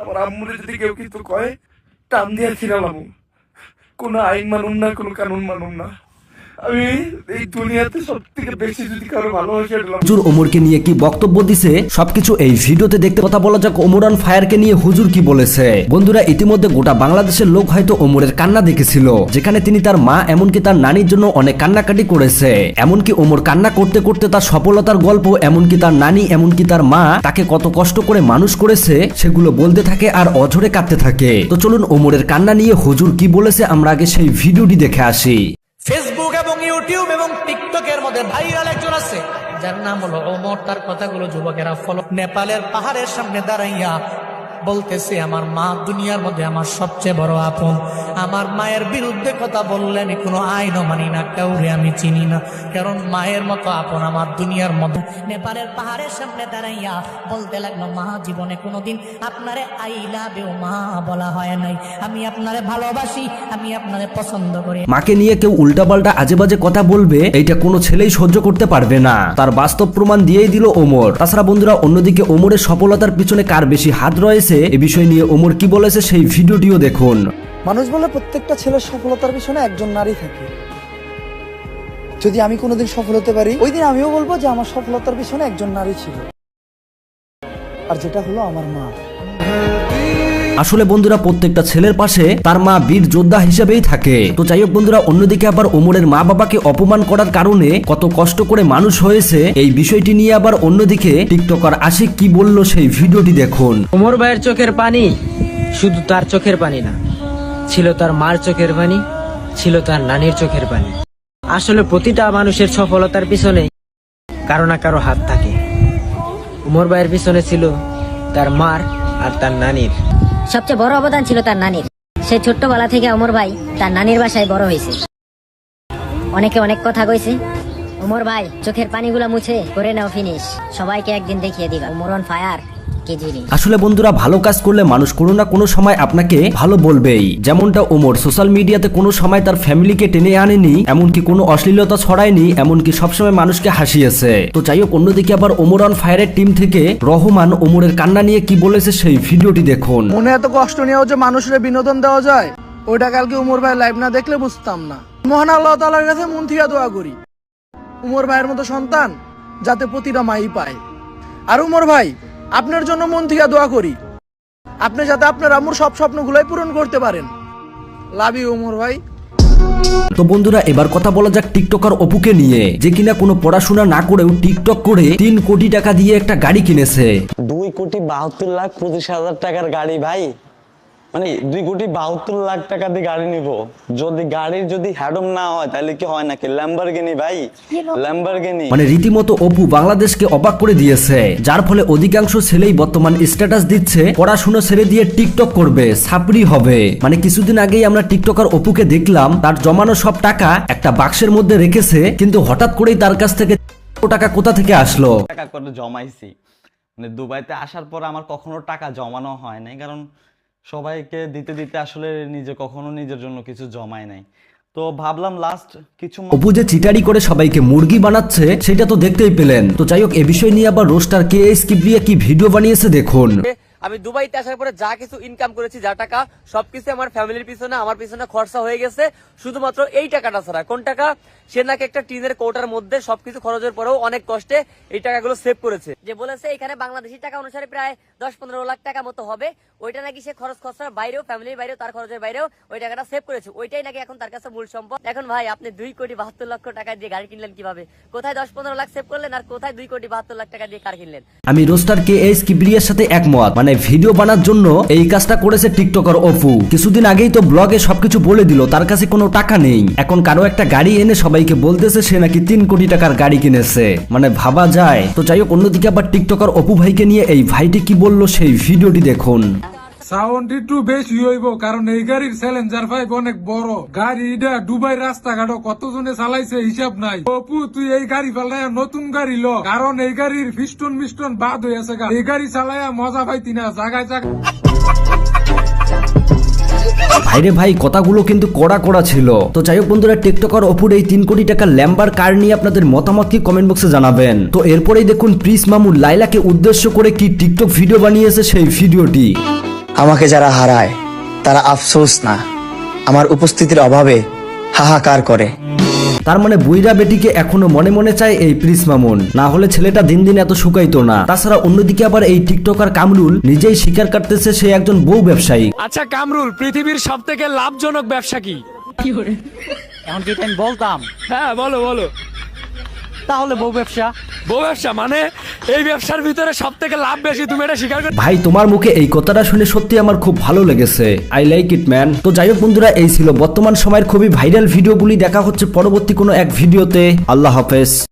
আমার আম্মুরে যদি কেউ কিছু কয়, টান দিয়ে ফিরালাম কোনো আইন মানুন না, কোনো কানুন মানুন না। আমি এই দুনিয়াতে সব থেকে বেশি যদি কারও ভালোবাসা দিলাম হুজুর ওমরকে নিয়ে কি বক্তব্য দিছে? সবকিছু এই ভিডিওতে দেখতে কথা বলা যাক ওমরান ফায়ারকে নিয়ে হুজুর কি বলেছে। বন্ধুরা ইতিমধ্যে গোটা বাংলাদেশের লোক হয়তো ওমরের কান্না দেখেছিল যেখানে তিনি তার মা এমনকি তার নানির জন্য অনেক কান্নাকাটি করেছে। এমনকি ওমর কান্না করতে করতে তার সফলতার গল্প এমনকি তার নানি এমনকি তার মা তাকে কত কষ্ট করে মানুষ করেছে সেগুলো বলতে থাকে আর অঝরে কাঁদতে থাকে। তো চলুন ওমরের কান্না নিয়ে হুজুর কি বলেছে আমরা আগে সেই ভিডিওটি দেখে আসি। ফেসবুক ইউটিউব এবং টিকটকের মধ্যে ভাইরাল একজন আছে, যার নাম হলো ওমর। তার কথাগুলো যুবকেরা ফলো নেপালের পাহাড়ের সামনে দাঁড়াইয়া বলতেছে, আমার মা দুনিয়ার মধ্যে আমার সবচেয়ে বড় আপন। আমার মায়ের বিরুদ্ধে কথা বললে আমি কোনো আইনও মানি না, কাউরে আমি চিনি না। কারণ মায়ের মতো আপন আমার দুনিয়ার মধ্যে। নেপালের পাহাড়ের সামনে দাঁড়াইয়া বলতে লাগল, মা, জীবনে কোনোদিন আপনারে আই লাভ ইউ মা বলা হয় নাই। আমি আপনারে ভালোবাসি, আমি আপনারে পছন্দ করি। মাকে নিয়ে কেউ উল্টাপাল্টা আজে বাজে কথা বলবে এটা কোনো ছেলেই সহ্য করতে পারবে না। তার বাস্তব প্রমাণ দিয়েই দিল ওমর। তাছাড়া বন্ধুরা, অন্যদিকে ওমরের সফলতার পিছনে কার বেশি হাত রয়েছে এ বিষয় নিয়ে ওমর কি বলেছে সেই ভিডিওটিও দেখুন। মানুষ বলে প্রত্যেকটা ছেলের সফলতার পিছনে একজন নারী থাকে। যদি আমি কোনোদিন সফল হতে পারি, ওই দিন আমিও বলব যে আমার সফলতার পিছনে একজন নারী ছিল। আর যেটা হলো আমার মা। আসলে বন্ধুরা, প্রত্যেকটা ছেলের পাশে তার মা বীর যোদ্ধা হিসেবেই থাকে। তো যাই হোক বন্ধুরা, অন্যদিকে আবার ওমরের মা বাবাকে অপমান করার কারণে কত কষ্ট করে মানুষ হয়েছে, এই বিষয়টি নিয়ে আবার অন্যদিকে টিকটকার আশিক কি বলল সেই ভিডিওটি দেখুন। ওমর ভাইয়ের চোখের পানি শুধু তার চোখের পানি না, ছিল তার মার চোখের পানি, ছিল তার নানির চোখের পানি। আসলে প্রতিটা মানুষের সফলতার পিছনে কারও না কারও হাত থাকে। উমর ভাইয়ের পিছনে ছিল তার মার আর তার নানির। সবচেয়ে বড় অবদান ছিল তার নানির। সে ছোট্টবেলা থেকে অমর ভাই তার নানির বাসায় বড় হয়েছে। অনেকে অনেক কথা কইছে ওমর ভাই, চোখের পানিগুলো মুছে, করে নাও ফিনিশ। সবাইকে একদিন দেখিয়ে দিবা ওমর অন ফায়ার। আসলে বন্ধুরা ভালো কাজ করলে মানুষ কোনো না কোনো সময় আপনাকে ভালো বলবেই। যেমনটা ওমর সোশ্যাল মিডিয়াতে কোনো সময় তার ফ্যামিলিকে টেনে আনেনি এমনকি কোনো অশ্লীলতা ছড়ায়নি এমনকি সবসময় মানুষকে হাসিয়েছে। তো যাই হোক অন্যদিকে আবার ওমর অন ফায়ারের টিম থেকে রহমান ওমরের কান্না নিয়ে কি বলেছে সেই ভিডিওটি দেখুন। মনে এত কষ্ট নিয়েও যে মানুষের বিনোদন দেওয়া যায়? ওইটা কালকে উমর ভাই লাইভ না দেখলে বুঝতাম না। মহান আল্লাহ তালার কাছে মন থেকে দোয়া করি। উমর ভাইয়ের মতো সন্তান যাতে প্রতিটা মাই পায়। আর উমর ভাই আপনার জন্য মন থেকে দোয়া করি। আপনি যাতে আপনার আম্মুর সব স্বপ্নগুলোই পূরণ করতে পারেন। লাভ ইউ উমর ভাই। তো বন্ধুরা এবার কথা বলা যাক টিকটকার অপুকে নিয়ে যে কিনা কোনো পড়াশোনা না করেও টিকটক করে তিন কোটি টাকা দিয়ে একটা গাড়ি কিনেছে। দুই কোটি বাহাত্তর লাখ পঁচিশ হাজার টাকার গাড়ি ভাই। মানে দুই কোটি বাহাত্তর লাখ টাকা দিয়ে গাড়ি নিব। যদি গাড়ির যদি হ্যাডম না হয় তাহলে কি হয় নাকি? ল্যাম্বারগিনি ভাই ল্যাম্বারগিনি মানে রীতিমতো অপু বাংলাদেশকে অবাক করে দিয়েছে যার ফলে অধিকাংশ ছেলেই বর্তমান স্ট্যাটাস দিচ্ছে পড়াশোনা ছেড়ে দিয়ে টিকটক করবে সাপড়ি হবে। মানে কিছুদিন আগেই আমরা টিকটকার অপুকে দেখলাম তার জমানো সব টাকা একটা বাক্সের মধ্যে রেখেছে কিন্তু হঠাৎ করেই তার কাছ থেকে টাকা কোথা থেকে আসলো? টাকা করে জমাইছি। মানে দুবাইতে আসার পর আমার কখনো টাকা জমানো হয় নাই কারণ সবাইকে দিতে দিতে আসলে নিজে কখনো নিজের জন্য কিছু জমাই নাই। তো ভাবলাম লাস্ট কিছু অপু যে চিটারি করে সবাইকে মুরগি বানাচ্ছে সেটা তো দেখতেই পেলেন। তো যাই হোক এ বিষয় নিয়ে আবার রোস্টার কে এস কিবরিয়া কি ভিডিও বানিয়েছে দেখুন। আমি দুবাইতে আসার পরে যা কিছু ইনকাম করেছি যা টাকা সবকিছু আমার ফ্যামিলির পিছনে আমার পিছনে খরচা হয়ে গেছে। শুধুমাত্র এই টাকাটা ছাড়া। কোন টাকা? সে নাকি একটা টিনের কোটার মধ্যে সবকিছু খরচের পরেও অনেক কষ্টে এই টাকাগুলো সেভ করেছে। যে বলেছে এখানে বাংলাদেশি টাকা অনুসারে প্রায় দশ পনেরো লাখ টাকা মতো হবে। ওইটা নাকি সে খরচ খরচার বাইরেও ফ্যামিলির বাইরেও তার খরচের বাইরেও ওই টাকাটা সেভ করেছে। ওইটাই নাকি এখন তার কাছে মূল সম্পদ। এখন ভাই আপনি দুই কোটি বাহাত্তর লক্ষ টাকা দিয়ে গাড়ি কিনলেন কীভাবে? কোথায় দশ পনেরো লাখ সেভ করলেন আর কোথায় দুই কোটি বাহাত্তর লাখ টাকা দিয়ে কার কিনলেন? আমি রোস্টার কে এস কিবরিয়ার সাথে একমত। মানে ভিডিও বানার জন্য এই কাজটা করেছে টিকটকার অপু। কিছুদিন আগেই তো ব্লগে সবকিছু বলে দিল তার কাছে কোনো টাকা নেই। এখন কারও একটা গাড়ি এনে সবাইকে বলতেছে সে নাকি তিন কোটি টাকার গাড়ি কিনেছে। মানে ভাবা যায়। তো যাই হোক, অন্যদিকে আবার টিকটকার অপু ভাইকে নিয়ে এই ভাইটি কি বলল সেই ভিডিওটি দেখুন। গাড়ির চ্যালেঞ্জার অনেক বড়। চালাইছে হিসাব নাই। অপু, তুই এই গাড়ি নতুন গাড়ি কারণ এই গাড়ির বাদ। এই গাড়ি মজা পাইতি না জায়গায় জায়গায় ভাইরে ভাই, কথাগুলো কিন্তু কড়া কড়া ছিল। তো যাই হোক বন্ধুরা, টিকটকার অপুর এই তিন কোটি টাকা ল্যাম্বার কার নিয়ে আপনাদের মতামত কি কমেন্ট বক্সে জানাবেন। তো এরপরেই দেখুন প্রিস মামু লাইলাকে উদ্দেশ্য করে কি টিকটক ভিডিও বানিয়েছে সেই ভিডিওটি। আমাকে যারা হারায়, তারা আফসোস না, আমার উপস্থিতির অভাবে হাহাকার করে। তার মানে বুইরা বেটিকে এখনও মনে মনে চায় এই প্রিস মামুন। না হলে ছেলেটা দিন দিন এত শুকাইতো না। তাছাড়া অন্যদিকে আবার এই টিকটকার কামরুল নিজেই শিকার কাটতেছে সে একজন বউ ব্যবসায়ী। আচ্ছা কামরুল পৃথিবীর সব থেকে লাভজনক ব্যবসা কি? এখন কি আমি বলতাম। হ্যাঁ বলো বলো। তাহলে বউ ব্যবসা? বউ ব্যবসা মানে এই ব্যবসার ভিতরে সব থেকে লাভ বেশি, তুমি এটা স্বীকার করো ভাই, তোমার মুখে এই কথাটা শুনে সত্যি আমার খুব ভালো লেগেছে। আই লাইক ইট ম্যান তো যাই হোক বন্ধুরা, এই ছিল বর্তমান সময়ের খুবই ভাইরাল ভিডিওগুলি দেখা হচ্ছে পরবর্তী কোনো এক ভিডিওতে আল্লাহ হাফেজ।